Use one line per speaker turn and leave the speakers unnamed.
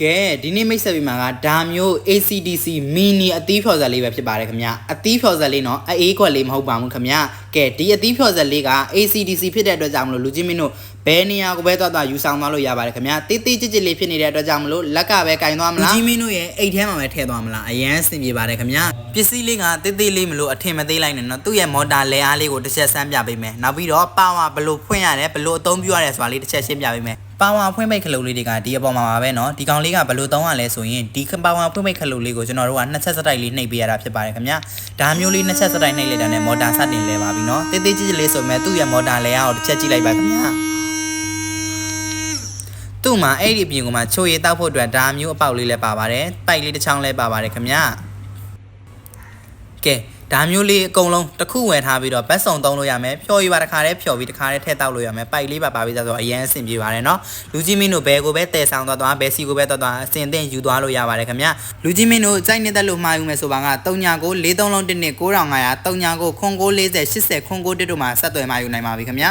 ကဲဒီနေ့မိတ်ဆက်ပေးမှာကဒါမျိုး ACDC mini အသီးဖြော်စက်လေးပဲဖြစ်ပါတယ်ခင်ဗျအသီးဖြော်စက်လေးနော်အေးခွက်လေးမဟုတ်ပါဘူးခင်ဗျ ကဲဒီအသီးဖြော်စက်လေးက ACDC ဖြစ်တဲ့အတွက်ကြောင့်မလို့လူချင်းမင်းတို့ဘယ်နေရာကိုပဲသွားသွားယူဆောင်သွားလို့ရပါတယ်ခင်ဗျတေးသေးကြစ်ကြစ်လေးဖြစ်နေတဲ့အတွက်ကြောင့်မလို့လက်ကပဲကင်သွားမလားလူချင်းမင်းတို့ရဲ့အိတ်ထဲမှာပဲထည့်သွားမလားအရန်စင်ပြေပါတယ်ခင်ဗျပစ္စည်းလေးကတေးသေးလေးမလို့အထင်မသေးလိုက်နဲ့နော်သူ့ရဲ့မော်တာလဲအားလေးကိုတစ်ချက်ဆန်းပြပေးမယ်နောက်ပြီးတော့ပါဝါဘယ်လိုဖွင့်ရတယ်ဘယ်လိုအသုံးပြုရတယ်ဆိုတာလေးတစ်ချက်ရှင်းပြပေးမယ် ပါဝါဖွင့်ပိတ်ခလုတ်လေးတွေကဒီအပေါ်မှာပါပဲเนาะဒီကောင်လေးကဘယ်လိုသုံးရလဲဆိုရင်ဒီပါဝါဖွင့်ပိတ်ခလုတ်လေးကိုကျွန်တော်တို့ကနှစ်ချက်စတိုက်လေးနှိပ်ပေးရတာဖြစ်ပါတယ်ခင်ဗျာဒါမျိုးလေးနှစ်ချက်စတိုက်နှိပ်လိုက်တာနဲ့မော်တာစတင်လဲပါပြီ နော်တေးသေးကြီးကြီးလေးဆိုမဲ့သူ့ရဲ့မော်တာလဲအောင်တစ်ချက်ကြည့်လိုက်ပါခင်ဗျာသူ့မှာအဲ့ဒီအပြင်ကမှချိုရည်တောက်ဖို့အတွက်ဒါမျိုးအပေါက်လေးလည်းပါပါတယ်တိုက်လေးတစ်ချောင်းလည်းပါပါတယ်ခင်ဗျာကဲ ဒါမျိုးလေးအကုန်လုံးတစ်ခုဝယ်ထားပြီးတော့ဘတ်စုံသုံးလို့ရမယ်ဖြော်ရည်ပါတစ်ခါတည်းဖြော်ပြီးတစ်ခါတည်းထည့်တောက်လို့ရမယ်ပိုက်လေးပါပါပြီးသားဆိုတော့အရင်အဆင်ပြေပါတယ်เนาะလူကြီးမင်းတို့ဘယ်ကိုပဲတည်ဆောင်သွားသွားဘယ်စီကိုပဲသွားသွားအစင်သင့်ယူသွားလို့ရပါတယ်ခင်ဗျလူကြီးမင်းတို့ကြိုက်နေတဲ့လို့မှာယူမယ်ဆိုပါက3ညာကို43လုံး1နှစ်9500 3ညာကိုခွန်ကို40 80ခွန်ကို1တို့မှာဆက်သွယ်မှာယူနိုင်ပါပြီခင်ဗျ